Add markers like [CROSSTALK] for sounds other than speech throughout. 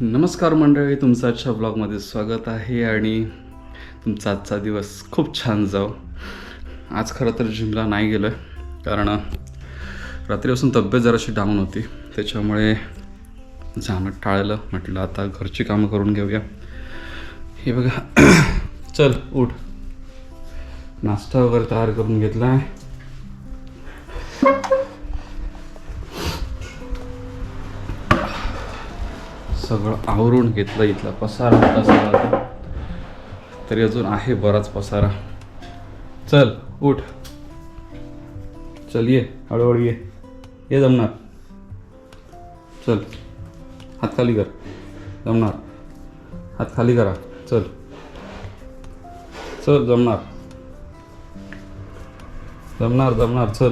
नमस्कार मंडळी तुमचं आजच्या ब्लॉगमध्ये स्वागत आहे आणि तुमचा आजचा दिवस खूप छान जाओ आज खरं तर जिमला नाही गेलं कारण रात्रीपासून तब्येत जराशी डाऊन होती. त्याच्यामुळे जाणं टाळलं म्हटलं आता घरची कामं करून घेऊया. हे बघा [CLEARS THROAT] चल उठ. नाश्ता वगैरे तयार करून घेतला आहे सगळं आवरून घेतलं इथला पसारा होता सगळा तरी अजून आहे बराच पसारा. चल उठ. चल ये. हळूहळू ये. ये जमणार. चल. हात खाली कर. जमणार. हात खाली करा. चल. चल जमणार. जमणार जमणार. चल.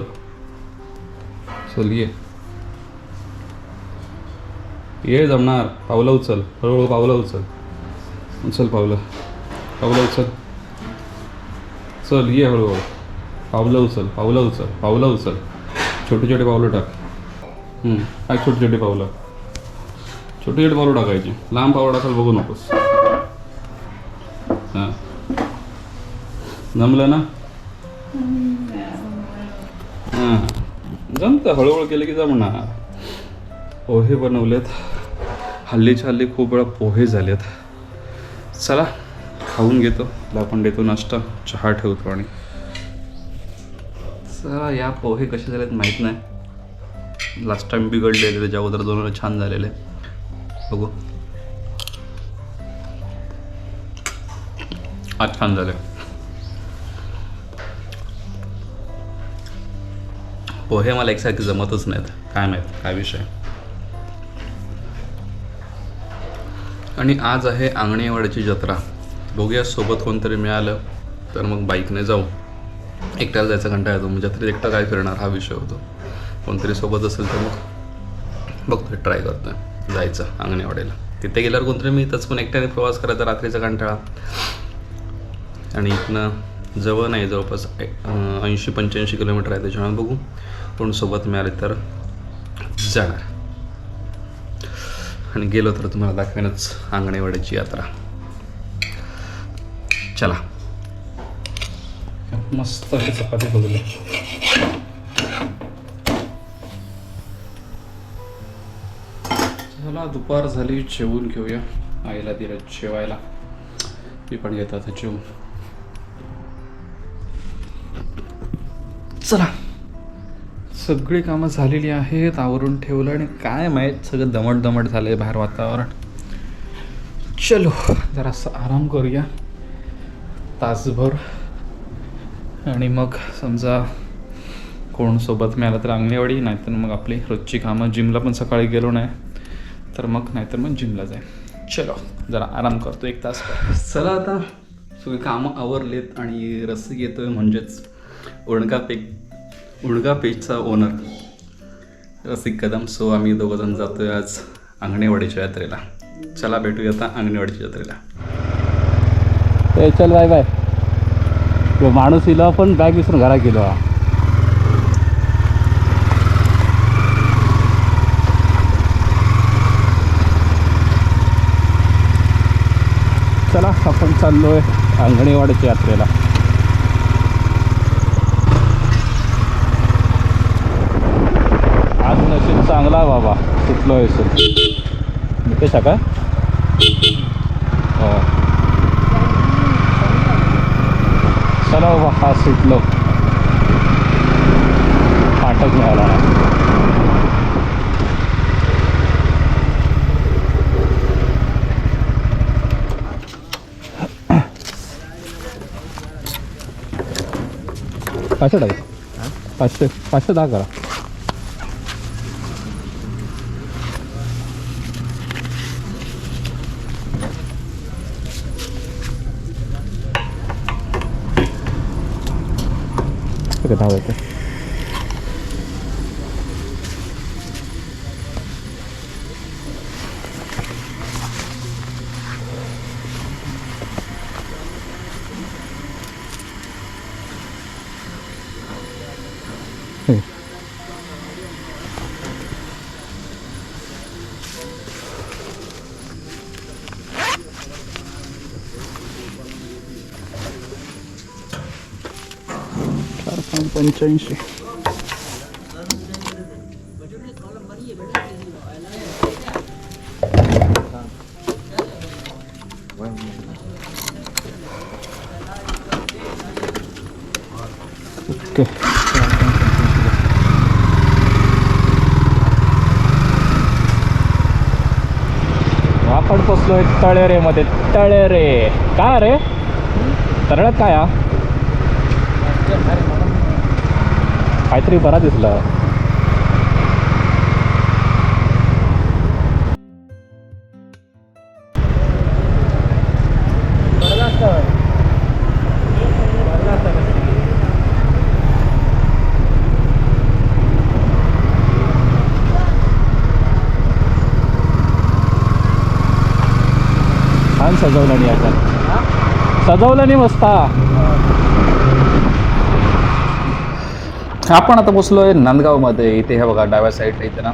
चल ये. ये जमणार. पावलं उचल. हळूहळू पावलं उचल. उचल पावलं. पावलं उचल. चल ये हळूहळू. पावलं उचल. पावलं उचल. पावलं उचल. छोटे छोटे पावलं टाक. काय छोटे छोटे पावलं. छोटे छोटे पावलं टाकायची. लांब पावलं टाकाल बघू नकोस. हां. जमलं ना? हां. जमतं. हळूहळू केलं की जमणार. पोहे बनवलेत. हल्लीच्या हल्ली खूप वेळा पोहे झालेत. चला खाऊन घेतो. आपण देतो नाश्ता. चहा ठेवतो आणि. चला या पोहे कसे झालेत माहीत नाही. लास्ट टाइम बिघडलेले त्याच्या अगोदर दोन छान झालेले. बघू. आज छान झाले. पोहे मला एकसारखे जमतच नाहीत. काय माहीत काय विषय. आणि आज आहे आंगणेवाड्याची जत्रा. बघूया सोबत कोणतरी मिळालं तर मग बाईकने जाऊ. एकट्याला जायचा कंटाळा येतो म्हणजे मग जत्रेत एकटा काय फिरणार हा विषय होतो. कोणतरी सोबत असेल तर मग बघतोय ट्राय करतोय. जायचं आंगणेवाडीला. तिथे गेल्यावर कोणतरी मी इथंच पण एकट्याने प्रवास करायचा रात्रीचा कंटाळा. आणि इथनं जवळ नाही जवळपास ऐंशी पंच्याऐंशी किलोमीटर आहे त्याच्यामुळे बघू कोण सोबत मिळाले तर जाणार. आणि गेलो तर तुम्हाला दाखवेनच आंगणेवाड्याची यात्रा. चला. मस्त चपाती बघली चला दुपार झाली जेवून घेऊया. आईला दिलं जेवायला. मी पण घेत आता जेवून. चला. सगळी कामं झालेली आहेत आवरून ठेवलं आणि काय माहीत सगळं दमट दमट झालं आहे बाहेर वातावरण. चलो जरासा आराम करूया. तासभर. आणि मग समजा कोण सोबत मिळालं तर अंगणेवाडी नाहीतर मग आपली रोजची कामं. जिमला पण सकाळी गेलो नाही तर मग नाहीतर मग जिमला जाईल चलो जरा आराम करतो एक तास. चला आता. सगळी कामं आवरलेत आणि रस येतोय म्हणजेच. ओणका पेक उडगा पेजचा ओनर रसिक कदम सो आम्ही दोघंजण जातोय आज अंगणेवाडीच्या यात्रेला. चला भेटूया आता अंगणेवाडीच्या यात्रेला. चल बाय बाय. तो माणूस इला पण बॅग विसरून घरा गेलो हा. चला आपण चाललोय अंगणेवाडीच्या यात्रेला आज नशीब चांगला आहे बाबा सुटलो आहे सर. ते सकाळ हो. चला बाबा हा सुटलो फाटक मिळाला पाचशे टाक पाचशे पाचशे दहा करा. ठीक आहे पंच्याऐंशी ओके आपण पोचलोय तळेरे मध्ये तळेरे काय रे तरळ्यात काय हा काहीतरी बरा दिसला. छान सजवलं नाही आता सजवलं नाही मस्त. आपण आता पोचलोय नांदगावमध्ये. इथे हे बघा डाव्या साईडला इथे ना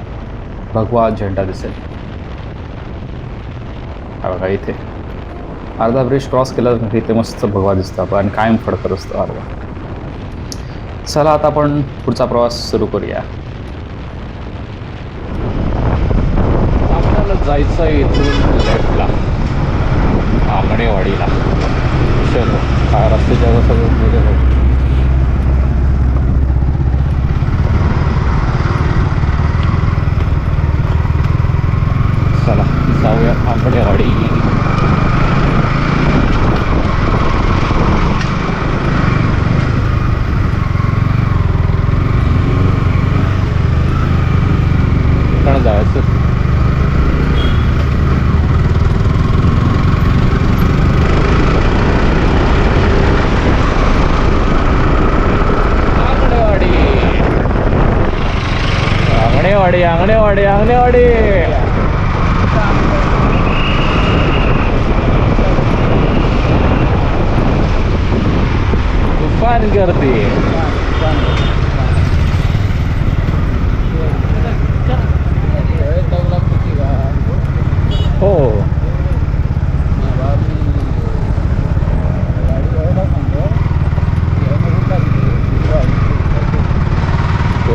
भगवा झेंडा दिसेल. हा बघा इथे. अर्धा ब्रिज क्रॉस केला इथे मस्त भगवा दिसतो आपण कायम फडकत असतो अर्धा चला आता आपण पुढचा प्रवास सुरू करूया. आपल्याला जायचं आहे इथून लेफ्टला. आंगणेवाडीला चलो हा रस्त्याच्या सगळं गेलेलं आहे. चला जाऊया आंबडेवाडी कुठं जायचं आंगणेवाडी आंगणेवाडी आंगणेवाडी आंगणेवाडी तुफान गर्दी हो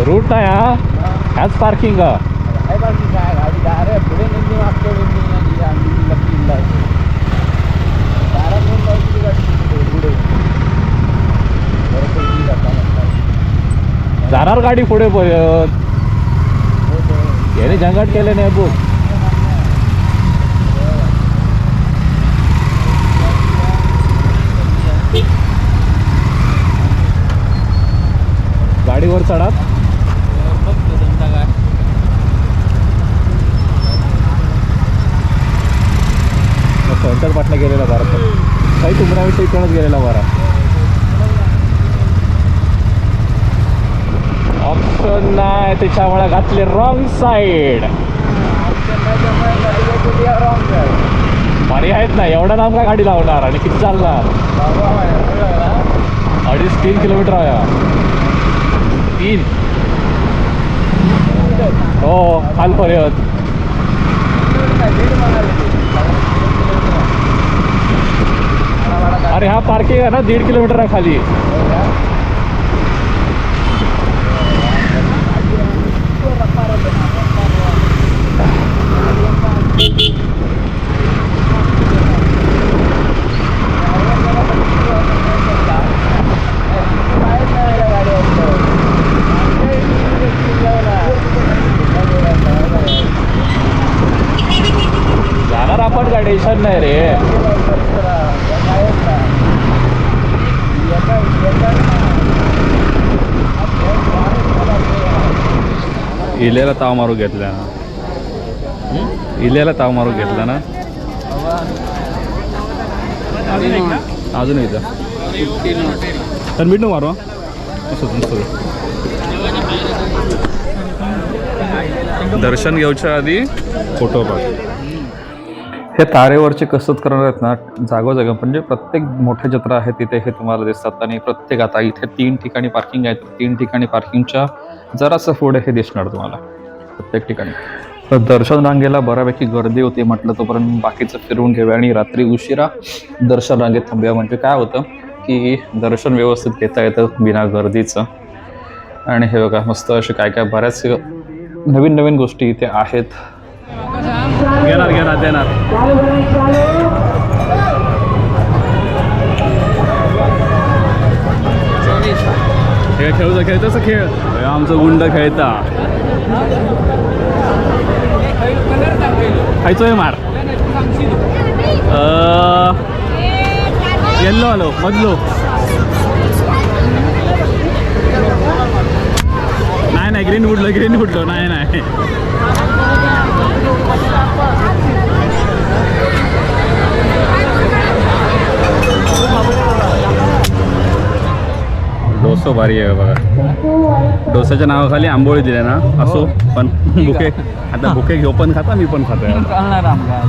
रूट आहे हा ह्याच पार्किंग काय पार्किंग काय गाडी दारे पुढे निघली मागच्या आणि आम्ही लक्ष्मीला दारा पुढे जाणार गाडी पुढे परत याने जंगट केले नाही बुक गाडीवर चढा सेंटर पाटला गेलेला बरा काही तुमराविषयी इकडूनच गेलेला बरा. ऑप्शन नाही त्याच्यामुळे घातले रॉंग साईड बरी आहेत ना एवढा लांब का गाडी लावणार आणि किती चालणार? अडीच तीन किलोमीटर आहे. तीन? हो खालपर्यंत. अरे हा पार्किंग आहे ना दीड किलोमीटर आहे खाली जाणार आपण काय टेन्शन नाही रे इलेला ताव मारू घेतला ना. इलेला ताव मारू घेतला ना. अजून इथं तर मीठ मारू नुसतं दर्शन घेऊच्या आधी फोटो पाठ हे तारेवरचे कसरत करणार आहेत ना जागोजागा. म्हणजे प्रत्येक मोठ्या जत्रा आहे तिथे हे तुम्हाला दिसतात. आणि प्रत्येक आता इथे तीन ठिकाणी पार्किंग आहेत तीन ठिकाणी पार्किंगच्या जरासं पुढे हे दिसणार तुम्हाला. प्रत्येक ठिकाणी. तर दर्शन रांगेला बऱ्यापैकी गर्दी होती म्हटलं तोपर्यंत बाकीचं फिरवून घेऊया. आणि रात्री उशिरा दर्शन रांगेत थांबूया. म्हणजे काय होतं की दर्शन व्यवस्थित घेता येतं बिना गर्दीचं. आणि हे बघा मस्त असे काय काय बऱ्याच नवीन नवीन गोष्टी इथे आहेत. घेणार घेणार देणार. खेळ खेळचा खेळताचा खेळ. आमचं गुंड खेळता. खायचोय मार. येल्लो आलो मधलो. नाही नाही ग्रीन उडलो ग्रीन उडलो नाही नाही. डोसो भारी आहे बघा. डोसाच्या नावाखाली आंबोळी दिले ना. असो पण बुके आता बुके घेऊ पण खाता मी पण आमका.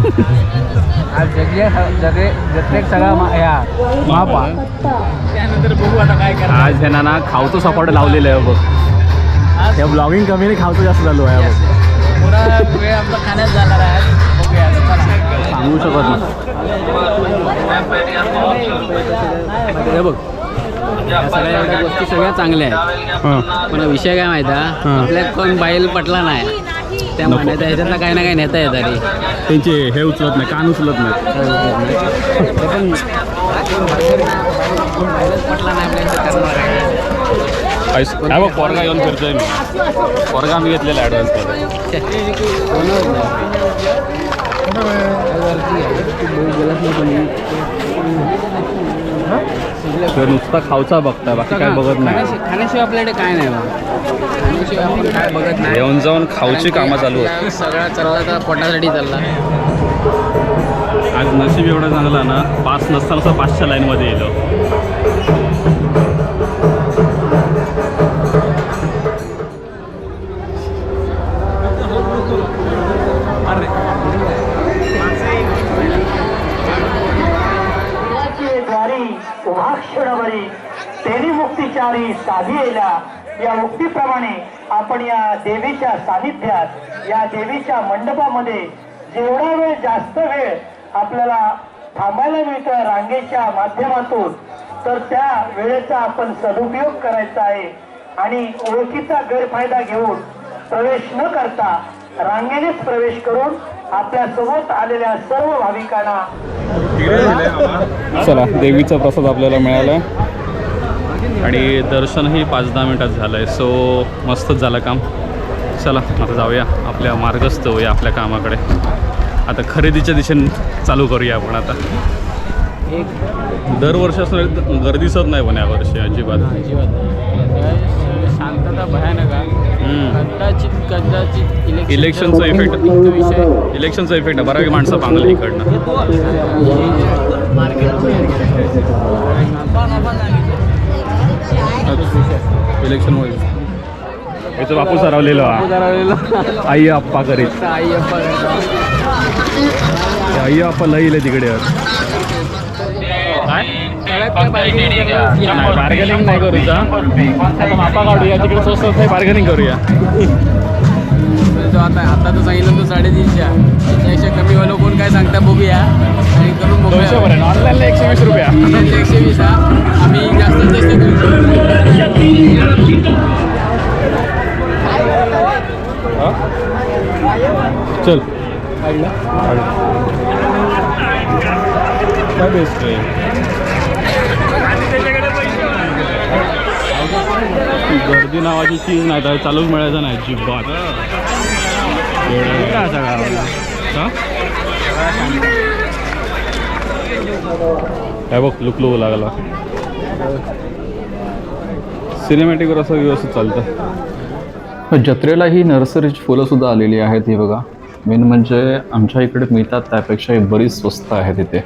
आज ह्यांना ना खावतो सपाट लावलेलं आहे बघ. त्या ब्लॉगिंग कमी खावतो जास्त चालू आहे बघ. खाण्यात जाणार आहे. सांगू शकत नाही. हे बघ. या सगळ्या एवढ्या गोष्टी सगळ्या चांगल्या आहेत हां पण विषय काय माहिती आहे? हां. आपल्याला कोण बैल पटला नाही त्या नको. म्हणण्यात ह्याच्यातला काही ना काही नेता येत अरे त्यांचे हे उचलत नाही कान उचलत नाही ते पण कोण बैलच पटला नाही आपल्या ह्याच्यात करणार काय? काय बघ पोरगा येऊन फिरतोय मी पोरगा मी घेतलेला ॲडव्हान्स कोणच नाही. काय वरती आहे? तू बोल- बोलत नाही कोणी. तर नुसता खावचा बघता बाकी काय बघत नाही. खाण्याशि- खाण्याशिवाय आपल्याकडे काय नाही. खाण्याशिवाय काय बघत नाही. येऊन जाऊन खाऊची कामं चालू आहेत सगळा चालला तर पोटासाठी चालला. आज नशीब एवढा चांगला ना पाच नसताना पाचच्या लाईनमध्ये येलो. उभा क्षणभरी तेनी मुक्तिचारी साधी येला या मुक्तीप्रमाणे आपण या देवीच्या सानिध्यात या देवीच्या मंडपामध्ये जेवढा वेळ जास्त वेळ आपल्याला थांबायला मिळतं रांगेच्या माध्यमातून तर त्या वेळेचा आपण सदुपयोग करायचा आहे आणि ओळखीचा गैरफायदा घेऊन प्रवेश न करता रांगेनेच प्रवेश करून आपल्यासोबत आलेल्या सर्व भाविकांना चला देवीचा प्रसाद आपल्याला मिळाला आणि दर्शनही पाच दहा मिनिटात झालं आहे सो मस्तच झालं काम. चला आता जाऊया आपल्या मार्गस्थ होऊया आपल्या कामाकडे. आता खरेदीच्या दिशेने चालू करूया आपण आता. एक दरवर्षी असं गर्दी दिसत नाही पण यावर्षी अजिबात अजिबात. शांतता भयानक आहे. कदाचित कदाचित इलेक्शन इलेक्शनचा इफेक्ट इलेक्शनचा इफेक्ट आहे. बऱ्यापैकी माणसं पांगली इकडनं. इलेक्शनमुळे याचं बापू सरावलेलो. आई आप्पा करीत. आई अप्पा आई आप्पा लई तिकडे नाही बार्गेनिंग नाही करूचा आता मापा काढूया तिकडे स्वस्त नाही बार्गेनिंग करूया. आता आता तर सांगितलं तो साडेतीनशे त्याच्यापेक्षा कमी वालो कोण काय सांगता बघूया आणि करून बघूया ऑनलाईनला एकशे वीस रुपया. आपल्याला एकशे वीस हा? आम्ही जास्तीत जास्त घेऊ. चल. काय बेस्ट आहे गर्दी नावाची चीज नाही तर चालूच मिळायचं नाही जिब्बात काय बघ लुक लुक लागला. सिनेमॅटिकवर असं व्यवस्थित चालतं. जत्रेला ही नर्सरीची फुलं सुद्धा आलेली आहेत ही बघा. मेन म्हणजे आमच्या इकडे मिळतात त्यापेक्षा ही बरीच स्वस्त आहे तिथे.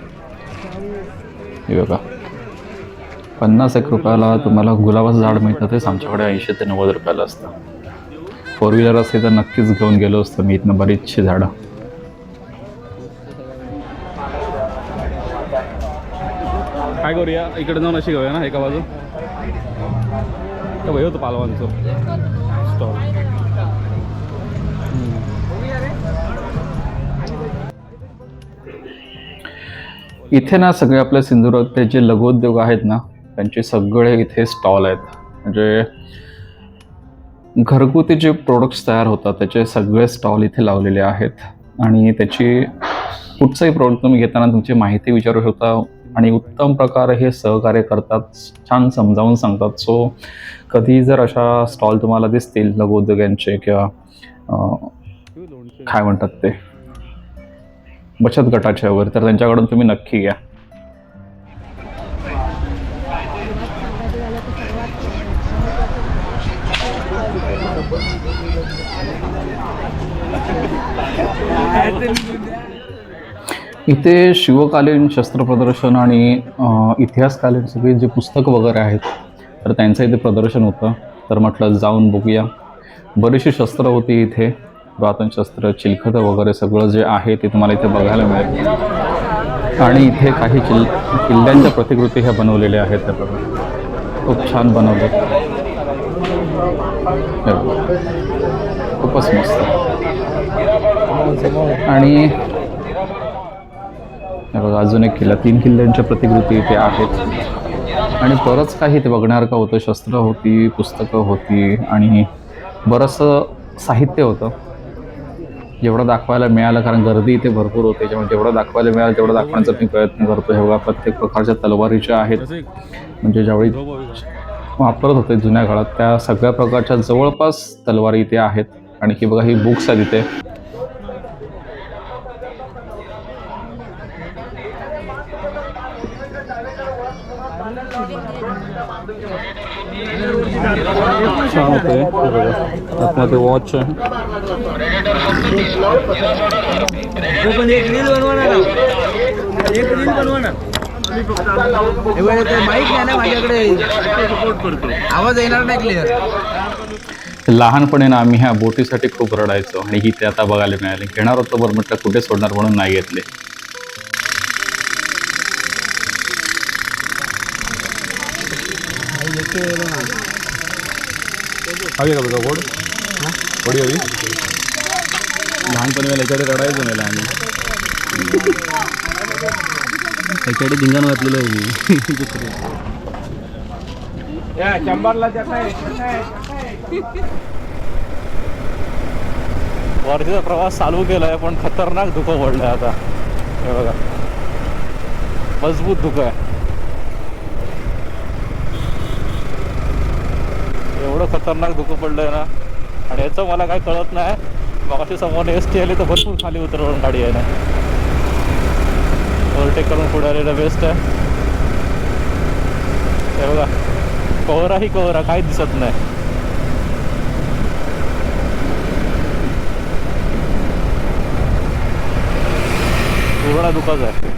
ही बघा. पन्नास एक रुपयाला तुम्हाला गुलाबाचं झाड मिळतं तेच आमच्याकडे ऐंशी ते नव्वद रुपयाला असतं. फोर व्हीलर असते तर नक्कीच घेऊन गेलो असतो मी इथनं बरीचशी झाडं. काय करूया? इकडे जाऊन अशी घेऊया ना एका बाजू. तर होतं पालवांचं. स्टॉल इथे ना सगळे आपल्या सिंधुदुर्गचे जे लघुउद्योग आहेत ना त्यांचे सगळे इथे स्टॉल आहेत. म्हणजे घरगुती जे प्रोडक्ट्स तयार होतात त्याचे सगळे स्टॉल इथे लावलेले आहेत. आणि त्याची कुठचंही प्रोडक्ट तुम्ही घेताना तुमची माहिती विचारू शकता. आणि उत्तम प्रकारे हे सहकार्य करतात छान समजावून सांगतात. सो कधी जर अशा स्टॉल तुम्हाला दिसतील लघुउद्योगांचे किंवा काय म्हणतात ते? बचत गटाच्या वगैरे तर त्यांच्याकडून तुम्ही नक्की घ्या. इथे शिवकालीन शस्त्र प्रदर्शन आणि इतिहासकालीन सगळे जे पुस्तकं वगैरे आहेत तर त्यांचं इथे प्रदर्शन होतं. तर म्हटलं जाऊन बघूया. बरीचशी शस्त्र होती इथे. पुरातन शस्त्र चिलखतं वगैरे सगळं जे आहे ते तुम्हाला इथे बघायला मिळेल. आणि इथे काही किल किल्ल्यांच्या प्रतिकृती ह्या बनवलेल्या आहेत त्या खूप छान बनवलं खूपच मस्त. आणि बघा अजून एक किल्ला. तीन किल्ल्यांच्या प्रतिकृती इथे आहेत. आणि बरंच काही ते बघण्यासारखं होतं? शस्त्र होती पुस्तकं होती आणि बरंचसं साहित्य होतं. जेवढं दाखवायला मिळालं कारण गर्दी इथे भरपूर होते त्यामुळे जेवढं दाखवायला मिळालं तेवढं दाखवण्याचा मी प्रयत्न करतो. हे बघा प्रत्येक प्रकारच्या तलवारीच्या आहेत. म्हणजे ज्यावेळी वापरत होते जुन्या काळात त्या सगळ्या प्रकारच्या जवळपास तलवारी इथे आहेत. आणि की बघा ही बुक्स आहेत इथे. छान होते आतमध्ये वॉच आहे. माईक नाही ना माझ्याकडे आवाज येणार नाही क्लिअर लहानपणी ना आम्ही ह्या बोटीसाठी खूप रडायचो आणि ही ते आता बघायला मिळाली. घेणार होतो बरं म्हटलं कुठे सोडणार म्हणून नाही घेतले. हवी का बघा बोट बोडी हवी लहानपणी मला याच्याकडे रडायचो मला आम्ही त्याच्याकडे धिंगाण घातलेलं आहे मी चंबारला वरतीचा प्रवास चालू केलाय पण खतरनाक धुकं पडलंय आता हे बघा मजबूत धुकं आहे एवढं खतरनाक धुकं पडलंय ना. आणि याचं मला काय कळत नाही. मग अशी समोर एस टी आली तर भरपूर खाली उतरवून गाडी आहे ना. ओव्हरटेक करून पुढे आलेलं बेस्ट आहे. हे बघा. कोहराही कोहरा काही दिसत नाही. पूर्ण दुखाच आहे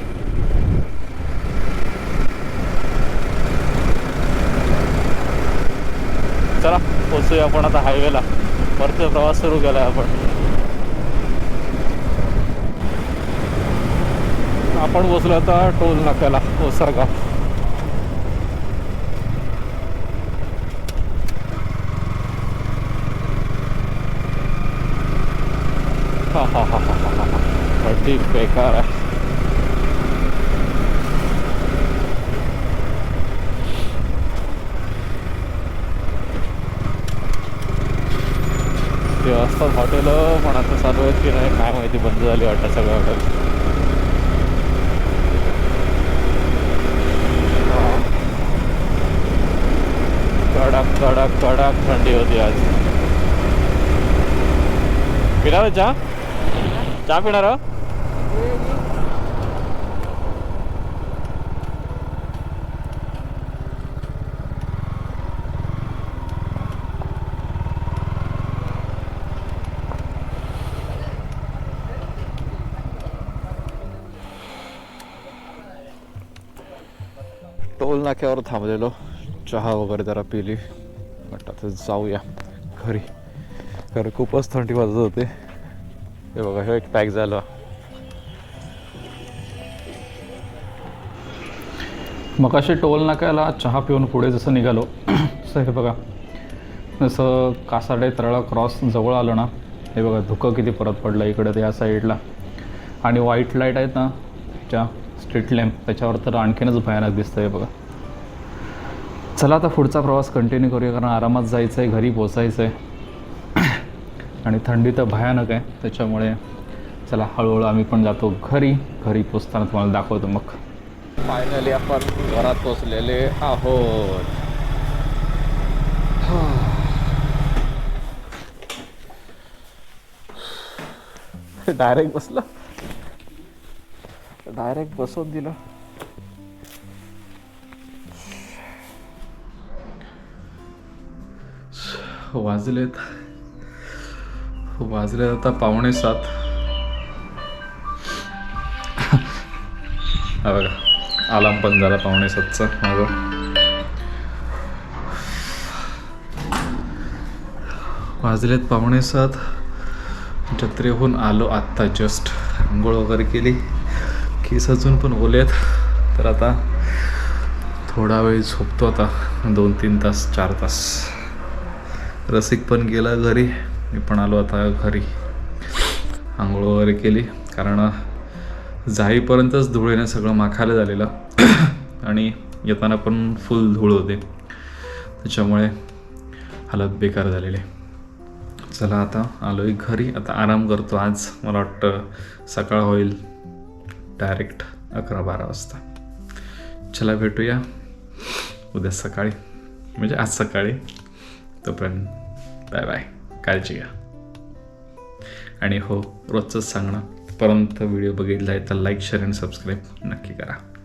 चला पोचूया आपण आता हायवेला वरचा प्रवास सुरू केला आपण. आपण पोचलो आता टोल नाक्याला ओसरगाव. हा हा हा हा हा हा. अगदी बेकार आहे. ते असतात हॉटेल पण आता चालू आहेत की नाही काय माहिती बंद झाली वाटतं सगळं हॉटेल कडक कडक कडक थंडी होती आज. पिणार चहा? चहा पिणार नाक्यावर थांबलेलो. चहा वगैरे जरा पिली. म्हटलं तर जाऊया घरी. कारण खूपच थंडी वाजत होते. हे बघा हे एक पॅक झालं. मग असे टोल नाक्याला चहा पिऊन पुढे जसं निघालो [CLEARS THROAT] तसं हे बघा. जसं कासाडे तळा क्रॉस जवळ आलं ना हे बघा धुकं किती परत पडलं इकडे त्या साईडला आणि व्हाईट लाइट आहेत ना ज्या स्ट्रीट लॅम्प त्याच्यावर तर आणखीनच भयानक दिसतं हे बघा. चला आता पुढचा प्रवास कंटिन्यू करूया कारण आरामात जायचं आहे घरी पोचायचं आहे आणि थंडी तर भयानक आहे त्याच्यामुळे चला हळूहळू आम्ही पण जातो घरी. घरी पोचताना तुम्हाला दाखवतो मग. फायनली आपण घरात पोचलेले आहोत. डायरेक्ट बसलं. डायरेक्ट बसवून दिलं. वाजलेत. वाजलेत आता पावणे सात. हा बघा पण झाला पावणे सातचा माझा. वाजलेत पावणे सात. जत्रेहून आलो आत्ता जस्ट आंघोळ वगैरे केली. केस अजून पण ओलेत. तर आता थोडा वेळ झोपतो आता. दोन तीन तास चार तास. रसिक पण गेला घरी. मी पण आलो आता घरी. आंघोळ वगैरे केली. कारण जाईपर्यंतच धुळेने सगळं माखायला झालेलं. [CLEARS THROAT] आणि येताना पण फुल धूळ होते. त्याच्यामुळे हालत बेकार झालेली. चला आता आलो आहे घरी. आता आराम करतो आज. मला वाटतं सकाळ होईल डायरेक्ट अकरा बारा वाजता. चला भेटूया. उद्या सकाळी. म्हणजे आज सकाळी. तोपर्यंत बाय बाय काळजी घ्या. आणि हो रोजचंच सांगणं. परंतु व्हिडिओ बघितला आहे तर लाईक शेअर आणि सबस्क्राईब नक्की करा.